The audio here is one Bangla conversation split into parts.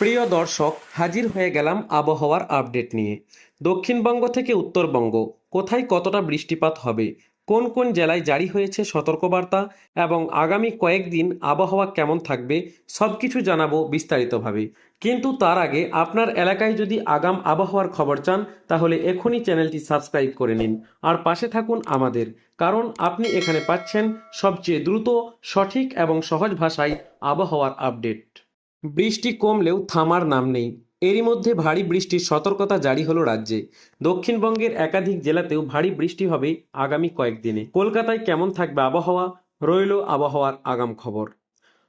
প্রিয় দর্শক, হাজির হয়ে গেলাম আবহাওয়ার আপডেট নিয়ে। দক্ষিণবঙ্গ থেকে উত্তরবঙ্গ, কোথায় কতটা বৃষ্টিপাত হবে? কোন কোন জেলায় জারি হয়েছে সতর্কবার্তা? এবং আগামী কয়েকদিন আবহাওয়া কেমন থাকবে? সব কিছু জানাব বিস্তারিতভাবে। কিন্তু তার আগে আপনার এলাকায় যদি আগাম আবহাওয়ার খবর চান, তাহলে এখনই চ্যানেলটি সাবস্ক্রাইব করে নিন। আর পাশে থাকুন আমাদের, কারণ আপনি এখানে পাচ্ছেন সবচেয়ে দ্রুত, সঠিক এবং সহজ ভাষায় আবহাওয়ার আপডেট। বৃষ্টি কমলেও থামার নাম নেই। এরই মধ্যে ভারী বৃষ্টির সতর্কতা জারি হলো রাজ্যে। দক্ষিণবঙ্গের একাধিক জেলাতেও ভারী বৃষ্টি হবে আগামী কয়েকদিনে। কলকাতায় কেমন থাকবে আবহাওয়া? রইল আবহাওয়ার আগাম খবর।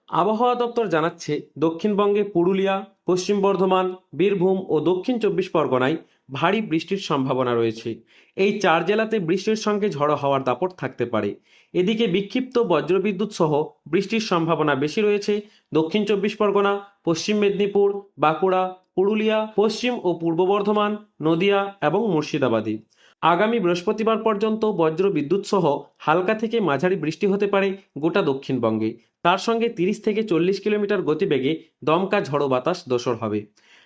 আবহাওয়া দপ্তর জানাচ্ছে, দক্ষিণবঙ্গে পুরুলিয়া, পশ্চিম বর্ধমান, বীরভূম ও দক্ষিণ চব্বিশ পরগনায় ভারী বৃষ্টির সম্ভাবনা রয়েছে। এই চার জেলাতে বৃষ্টির সঙ্গে ঝড়ো হওয়ার দাপট থাকতে পারে। এদিকে বিক্ষিপ্ত বজ্রবিদ্যুৎ সহ বৃষ্টির সম্ভাবনা বেশি রয়েছে দক্ষিণ চব্বিশ পরগনা, পশ্চিম মেদিনীপুর, বাঁকুড়া, পুরুলিয়া, পশ্চিম ও পূর্ব বর্ধমান, নদিয়া এবং মুর্শিদাবাদে। আগামী বৃহস্পতিবার পর্যন্ত বজ্র বিদ্যুৎ সহ হালকা থেকে মাঝারি বৃষ্টি হতে পারে গোটা দক্ষিণবঙ্গে। তার সঙ্গে তিরিশ থেকে চল্লিশ কিলোমিটার গতিবেগে দমকা ঝড়ো বাতাস দোসর হবে।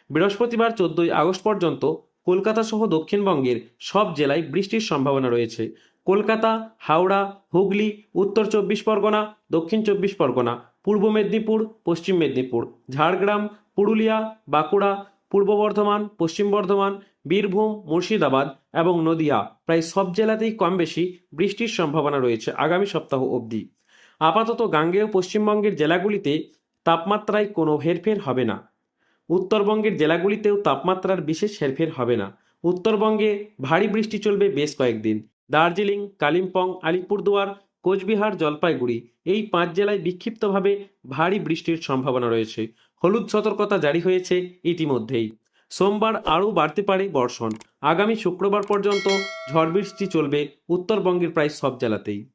বৃহস্পতিবার চোদ্দই আগস্ট পর্যন্ত কলকাতা সহ দক্ষিণবঙ্গের সব জেলায় বৃষ্টির সম্ভাবনা রয়েছে। কলকাতা, হাওড়া, হুগলি, উত্তর চব্বিশ পরগনা, দক্ষিণ চব্বিশ পরগনা, পূর্ব মেদিনীপুর, পশ্চিম মেদিনীপুর, ঝাড়গ্রাম, পুরুলিয়া, বাঁকুড়া, পূর্ব বর্ধমান, পশ্চিম বর্ধমান বীরভূম, মুর্শিদাবাদ এবং নদিয়া প্রায় সব জেলাতেই কম বেশি বৃষ্টির সম্ভাবনা রয়েছে আগামী সপ্তাহ অবধি। আপাতত গাঙ্গেয় পশ্চিমবঙ্গের জেলাগুলিতে তাপমাত্রায় কোনো হেরফের হবে না। উত্তরবঙ্গের জেলাগুলিতেও তাপমাত্রার বিশেষ হেরফের হবে না। উত্তরবঙ্গে ভারী বৃষ্টি চলবে বেশ কয়েকদিন। দার্জিলিং, কালিম্পং, আলিপুরদুয়ার, কোচবিহার, জলপাইগুড়ি এই পাঁচ জেলায় বিক্ষিপ্তভাবে ভারী বৃষ্টির সম্ভাবনা রয়েছে। হলুদ সতর্কতা জারি হয়েছে ইতিমধ্যেই। সোমবার আরও বাড়তে পারে বর্ষণ। আগামী শুক্রবার পর্যন্ত ঝড় বৃষ্টি চলবে উত্তরবঙ্গের প্রায় সব জেলাতেই।